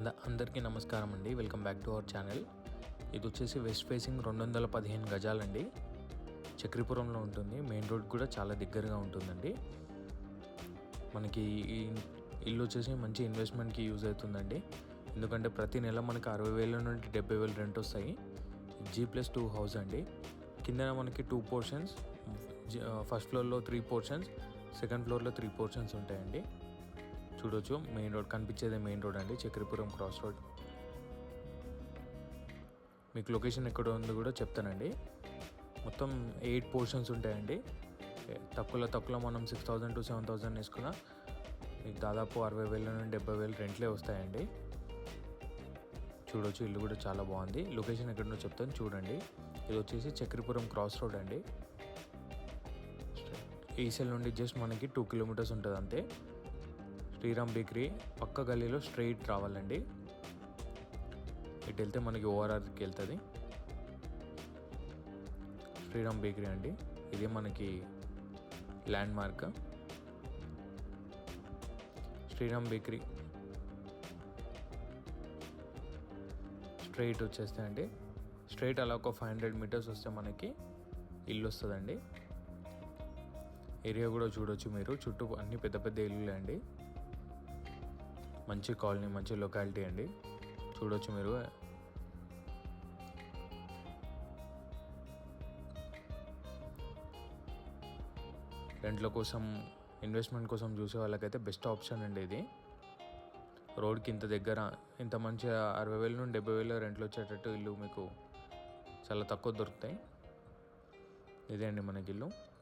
అందరికీ నమస్కారం అండి. Welcome back to our channel. ఇది వచ్చేసి వెస్ట్ ఫేసింగ్ రెండు వందల పదిహేను గజాలండి చక్రీపురంలో ఉంటుంది. మెయిన్ రోడ్ కూడా చాలా దగ్గరగా ఉంటుందండి. మనకి ఈ ఇల్లు వచ్చేసి మంచి ఇన్వెస్ట్మెంట్కి యూజ్ అవుతుందండి. ఎందుకంటే ప్రతి నెల మనకి అరవై వేల నుండి డెబ్బై వేలు రెంట్ వస్తాయి. జీ ప్లస్ టూ హౌస్ అండి. కింద మనకి టూ పోర్షన్స్ ఫస్ట్ ఫ్లోర్లో త్రీ పోర్షన్స్ సెకండ్ ఫ్లోర్లో త్రీ పోర్షన్స్ ఉంటాయండి. చూడొచ్చు. మెయిన్ రోడ్ కనిపించేదే మెయిన్ రోడ్ అండి. Chakrapuram cross road. మీకు లొకేషన్ ఎక్కడ ఉందో కూడా చెప్తానండి. మొత్తం ఎయిట్ పోర్షన్స్ ఉంటాయండి. తక్కువలో తక్కువలో మనం six thousand to seven thousand వేసుకున్న మీకు దాదాపు అరవై వేల నుండి డెబ్బై వేలు రెంట్లే వస్తాయండి. చూడొచ్చు ఇల్లు కూడా చాలా బాగుంది. లొకేషన్ ఎక్కడో చెప్తాను చూడండి. ఇది వచ్చేసి చక్రపురం క్రాస్ రోడ్ అండి. ఈసెల్ నుండి జస్ట్ మనకి టూ కిలోమీటర్స్ ఉంటుంది అంతే శ్రీరామ్ బేకరీ పక్క గల్లీలో స్ట్రైట్ రావాలండి. ఇటు వెళ్తే మనకి ఓఆర్ఆర్కి వెళ్తుంది. శ్రీరామ్ బేకరీ అండి. ఇది మనకి landmark Sriram bakery straight వచ్చేస్తే అండి. స్ట్రైట్ అలా ఒక ఫైవ్ హండ్రెడ్ మీటర్స్ వస్తే మనకి ఇల్లు వస్తుందండి. ఏరియా కూడా చూడొచ్చు మీరు. చుట్టూ అన్ని పెద్ద పెద్ద ఇల్లులే అండి. మంచి కాలనీ మంచి లొకాలిటీ అండి. చూడొచ్చు మీరు. రెంట్ల కోసం ఇన్వెస్ట్మెంట్ కోసం చూసే వాళ్ళకైతే బెస్ట్ ఆప్షన్ అండి ఇది. రోడ్కి ఇంత దగ్గర ఇంత మంచి అరవై వేల నుండి డెబ్బై వేల రెంట్లు వచ్చేటట్టు ఇల్లు మీకు చాలా తక్కువ దొరుకుతాయి. ఇదే అండి మనకి ఇల్లు.